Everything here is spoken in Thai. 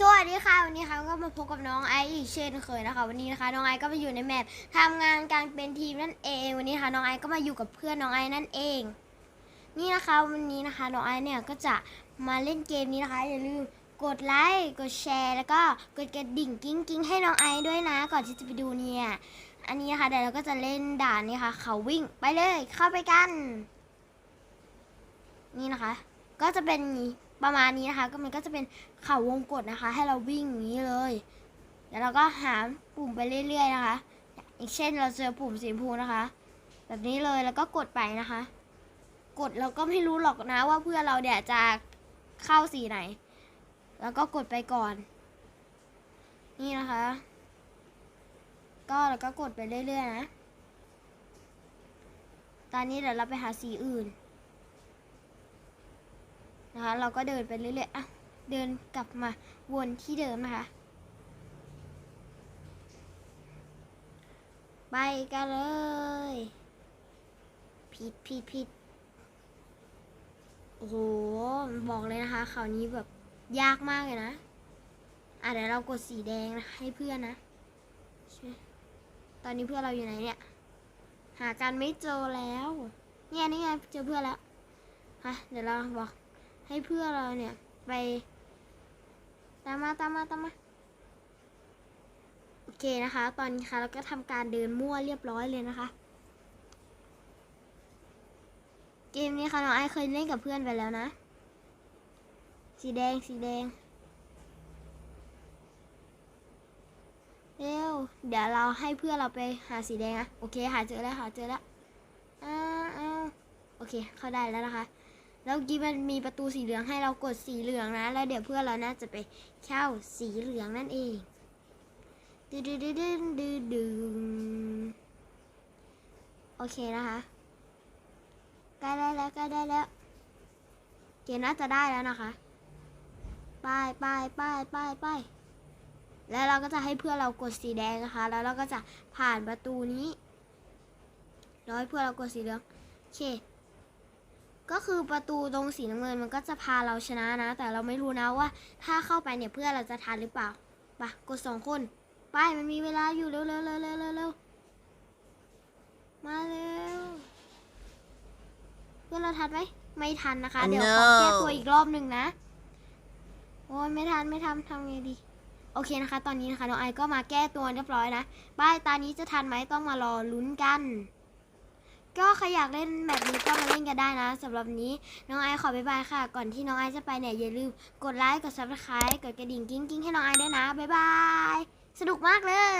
สวัสดีค่ะวันนี้ค่ะก็มาพบกับน้องไอซ์อีกเช่นเคยนะคะ วันนี้นะคะน้องไอซ์ก็มาอยู่ในแมปทำงานการเป็นทีมนั่นเอง วันนี้ค่ะน้องไอซ์ก็มาอยู่กับเพื่อนน้องไอซ์นั่นเอง นี่นะคะวันนี้นะคะน้องไอซ์เนี่ยก็จะมาเล่นเกมนี้นะคะอย่าลืมกดไลค์กดแชร์แล้วก็กดกระดิ่งกิ้งกิ้งให้น้องไอซ์ด้วยนะ ก่อนที่จะไปดูเนี่ยอันนี้นะคะเดี๋ยวเราก็จะเล่นด่านนี่ค่ะ เขาวิ่งไปเลยเข้าไปกัน นี่นะคะ ก็จะเป็นนี้ ประมาณนี้นะคะ ก็มันก็จะเป็นเข่าวงกดนะคะ ให้เราวิ่งอย่างนี้เลย แล้วเราก็หาปุ่มไปเรื่อยๆนะคะอย่างเช่นเราเจอปุ่มสีชมพูนะคะ แบบนี้เลยแล้วก็กดไปนะคะ กดเราก็ไม่รู้หรอกนะว่าเพื่อนเราเนี่ยจะเข้าสีไหน แล้วก็กดไปก่อน นี่นะคะ ก็แล้วก็กดไปเรื่อยๆนะ ตอนนี้เดี๋ยวเราไปหาสีอื่น นะคะ เราก็เดินไปเรื่อยๆอะเดินกลับมาวนที่เดิมนะคะ ไปกันเลย ผิดผิดผิดโอ้โห บอกเลยนะคะคราวนี้แบบยากมากเลยนะ อะเดี๋ยวเรากดสีแดงนะให้เพื่อนนะ ตอนนี้เพื่อนเราอยู่ไหนเนี่ย หากันไม่เจอแล้ว เนี่ยนี่ไงเจอเพื่อนแล้วฮะเดี๋ยวเราบอก ให้เพื่อเราเนี่ยไป ตามมาตามมาตามมาโอเคนะคะ ตอนนี้ค่ะเราก็ทำการเดินมั่วเรียบร้อยเลยนะคะ เกมนี้ค่ะน้องไอซ์เคยเล่นกับเพื่อนไปแล้วนะ สีแดงสีแดงเร็วเดี๋ยวเราให้เพื่อนเราไปหาสีแดงอะโอเคหาเจอแล้วหาเจอแล้วอ้าวอ้าวโอเค เข้าได้แล้วนะคะ แล้วกี้มันมีประตูสีเหลืองให้เรากดสีเหลืองนะ แล้วเดี๋ยวเพื่อนเราน่าจะไปเข้าสีเหลืองนั่นเองดืดดืดดืดดืดดืดโอเคนะคะใกล้ได้แล้วใกล้ได้แล้วเกน่าจะได้แล้วนะคะไปไปไปไปไปแล้วเราก็จะให้เพื่อนเรากดสีแดงนะคะ แล้วเราก็จะผ่านประตูนี้แล้วให้เพื่อนเรากดสีเหลืองโอเค ก็คือประตูตรงสีน้ำเงินมันก็จะพาเราชนะนะ แต่เราไม่รู้นะว่า ถ้าเข้าไปเนี่ยเพื่อนเราจะทันหรือเปล่าไปะกดสองคน ไปมันมีเวลาอยู่เร็วเร็วเร็วเร็วเร็วเร็วมาเร็วเพื่อนเราทันไหมไม่ทันนะคะ Oh เดี๋ยวขอ no แก้ตัวอีกรอบหนึ่งนะโอ้ยไม่ทันไม่ทำทำไงดีโอเคนะคะ ตอนนี้นะคะน้องไอก็มาแก้ตัวเรียบร้อยนะบ้ายตานี้จะทันไหมต้องมารอลุ้นกัน ก็ใครอยากเล่นแบบนี้ก็มาเล่นกันได้นะสำหรับนี้น้องไอขอบ๊ายบายค่ะ ก่อนที่น้องไอจะไปเนี่ยอย่าลืมกดไลค์กด subscribe กดกระดิ่งกิ้งกิ้งให้น้องไอด้วยนะบ๊ายบายสนุกมากเลย